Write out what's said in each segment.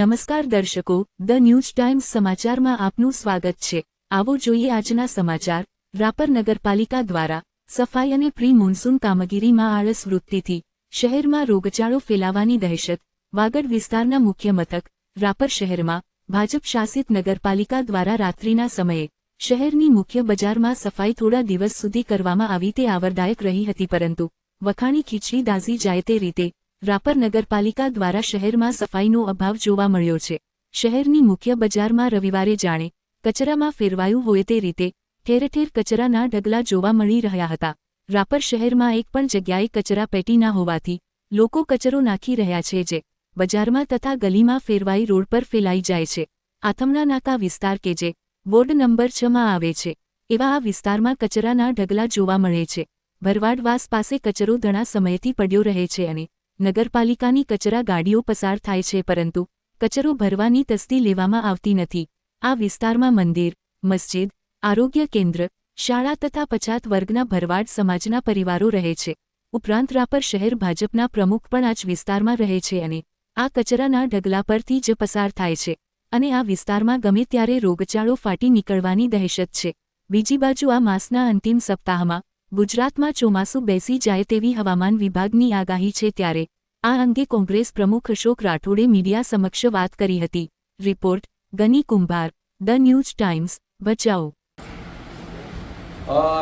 નમસ્કાર દર્શકો, the news times સમાચારમાં આપનું સ્વાગત છે. આવો જોઈએ આજના સમાચાર. રાપર નગરપાલિકા દ્વારા સફાઈ અને પ્રી મોન્સૂન કામગીરીમાં આળસ વૃત્તિથી શહેરમાં રોગચાળો ફેલાવાની દહેશત. વાગડ વિસ્તારના મુખ્ય મથક, રાપર શહેરમાં ભાજપ શાસિત નગરપાલિકા દ્વારા રાત્રિના સમયે શહેરની મુખ્ય બજારમાં સફાઈ થોડા દિવસ સુધી કરવામાં આવી તે આવરદાયક રહી હતી પરંતુ વખાણી ખીચડી દાઝી જાય તે રીતે રાપર નગરપાલિકા દ્વારા શહેરમાં સફાઈનો અભાવ જોવા મળ્યો છે. શહેરની મુખ્ય બજારમાં રવિવારે જાણે કચરામાં ફેરવાયું હોય તે રીતે ઠેર ઠેર કચરાના ઢગલા જોવા મળી રહ્યા હતા. રાપર શહેરમાં એક પણ જગ્યાએ કચરા પેટી ના હોવાથી લોકો કચરો નાખી રહ્યા છે જે બજારમાં તથા ગલીમાં ફેરવાઈ રોડ પર ફેલાઈ જાય છે. આથમણા નાકા વિસ્તાર કે જે વોર્ડ નંબર છમાં આવે છે, એવા આ વિસ્તારમાં કચરાના ઢગલા જોવા મળે છે. ભરવાડવાસ પાસે કચરો ઘણા સમયથી પડ્યો રહે છે અને નગરપાલિકાની કચરા ગાડીઓ પસાર થાય છે, પરંતુ કચરો ભરવાની તસ્દી લેવામાં આવતી નથી. આ વિસ્તારમાં મંદિર, મસ્જિદ, આરોગ્ય કેન્દ્ર, શાળા તથા પછાત વર્ગના ભરવાડ સમાજના પરિવારો રહે છે. ઉપરાંત રાપર શહેર ભાજપના પ્રમુખ પણ આ જ વિસ્તારમાં રહે છે અને આ કચરાના ઢગલા પરથી જ પસાર થાય છે. અને આ વિસ્તારમાં ગમે ત્યારે રોગચાળો ફાટી નીકળવાની દહેશત છે. બીજી બાજુ આ માસના અંતિમ સપ્તાહમાં ગુજરાતમાં ચોમાસું બેસી જાય તેવી હવામાન વિભાગની આગાહી છે ત્યારે આ અંગે કોંગ્રેસ પ્રમુખ અશોક રાઠોડે મીડિયા સમક્ષ વાત કરી હતી. Report, Gani Kumbhar, the news times Bhachau.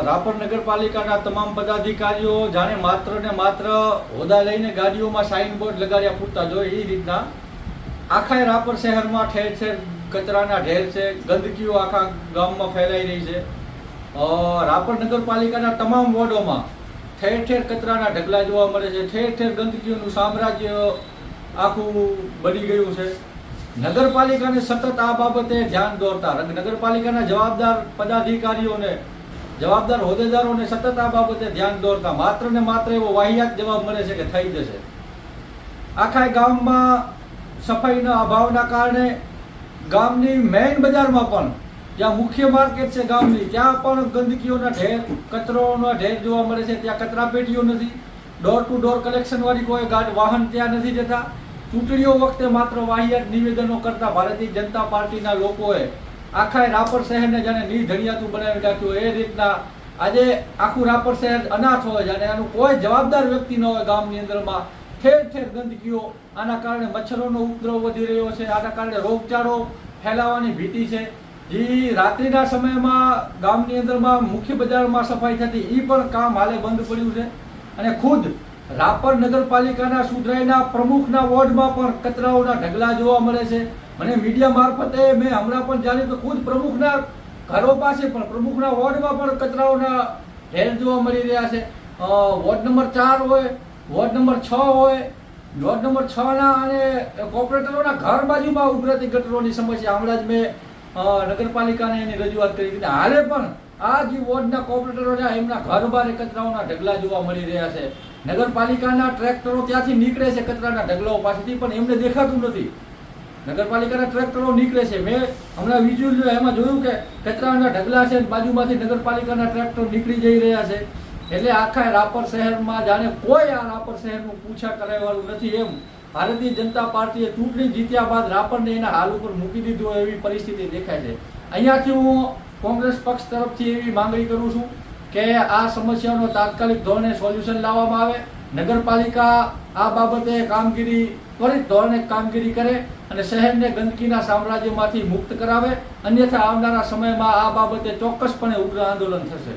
Rapar નગરપાલિકાના તમામ પદાધિકારીઓ જાણે માત્ર ને માત્ર હોદા લઈને ગાડીઓમાં સાઇન બોર્ડ લગાડ્યા પૂરતા જોઈએ એ રીતના આખા રાપર શહેરમાં ઠેર ઠેર કચરાના ઢેર છે, ગંદકીઓ આખા ગામમાં ફેલાઈ રહી છે. રાપર નગરપાલિકાના તમામ વોર્ડોમાં ઠેર ઠેર કચરાના ઢગલા જોવા મળે છે. ઠેર ઠેર ગંદકીઓનું સામ્રાજ્ય આખું બની ગયું છે. નગરપાલિકાને સતત આ બાબતે ધ્યાન દોરતા નગરપાલિકાના જવાબદાર પદાધિકારીઓને, જવાબદાર હોદ્દેદારોને સતત આ બાબતે ધ્યાન દોરતા માત્ર ને માત્ર એવો વાહિયાત જવાબ મળે છે કે થઈ જશે. આખા ગામમાં સફાઈના અભાવના કારણે ગામની મેઇન બજારમાં પણ જ્યાં મુખ્ય માર્કેટ છે ગામની, ત્યાં પણ ગંદકીઓના ઢેર કચરોના ઢેર જોવા મળે છે. ત્યાં કચરા પેટીઓ નથી. ડોર ટુ ડોર કલેક્શન વાળી કોઈ ગાડ વાહન ત્યાં નથી જતા. ચૂંટણીઓ વખતે માત્ર વાહિયાત નિવેદનો કરતા ભારતીય જનતા પાર્ટીના લોકોએ આખા રાપર શહેરને જાણે નિધડિયાતું બનાવી નાખ્યું. એ રીતના આજે આખું રાપર શહેર અનાથ હોય જાણે આનું કોઈ જવાબદાર વ્યક્તિ ન હોય ગામની અંદરમાં. ઠેર ઠેર ગંદકીઓ. આના કારણે મચ્છરોનો ઉપદ્રવ વધી રહ્યો છે. આના કારણે રોગચાળો ફેલાવાની ભીતિ છે. જે રાત્રિના સમયમાં ગામની અંદરમાં મુખ્ય બજારમાં સફાઈ થતી એ પણ કામ હાલે બંધ પડ્યું છે. અને ખુદ રાપર નગરપાલિકાના સુધરાઈના પ્રમુખના વોર્ડમાં પણ કચરાઓના ઢગલા જોવા મળે છે. અને મીડિયા મારફતે મેં હમણાં પણ જાણ્યું કે ખુદ પ્રમુખના ઘરો પાસે પણ પ્રમુખના વોર્ડમાં પણ કચરાઓના ઢેર જોવા મળી રહ્યા છે. વોર્ડ નંબર ચાર હોય, વોર્ડ નંબર છ હોય, વોર્ડ નંબર છના અને કોર્પોરેટરોના ઘર બાજુમાં ઉભરાતી ગટરોની સમસ્યા હમણાં જ મેં નગરપાલિકાને એની રજૂઆત કરી હતી. હાલે પણ આ જે વોર્ડના કોર્પોરેટરો છે એમના ઘર બારે કચરાઓના ઢગલા જોવા મળી રહ્યા છે. નગરપાલિકાના ટ્રેક્ટરો ત્યાંથી નીકળે છે, કચરાના ઢગલાઓ પાસેથી, પણ એમને દેખાતું નથી. નગરપાલિકાના ટ્રેક્ટરો નીકળે છે. મેં હમણાં વિઝ્યુઅલ એમાં જોયું કે કચરાના ઢગલા છે બાજુમાંથી નગરપાલિકાના ટ્રેક્ટર નીકળી જઈ રહ્યા છે. એટલે આખા રાપર શહેરમાં જાણે કોઈ આ રાપર શહેરનું પૂછા કરાવવાનું નથી એમ. ભારતીય જનતા પાર્ટીએ ચૂંટણી જીત્યા બાદ રાપરને એના હાલ ઉપર મૂકી દીધું એવી પરિસ્થિતિ દેખાય છે. અહીંયાથી હું કોંગ્રેસ પક્ષ તરફથી એવી માંગણી કરું છું કે આ સમસ્યાનો તાત્કાલિક ધોરણે સોલ્યુશન લાવવામાં આવે. નગરપાલિકા આ બાબતે કામગીરી ત્વરિત ધોરણે કામગીરી કરે અને શહેરને ગંદકીના સામ્રાજ્યમાંથી મુક્ત કરાવે. અન્યથા આવનારા સમયમાં આ બાબતે ચોક્કસપણે ઉગ્ર આંદોલન થશે.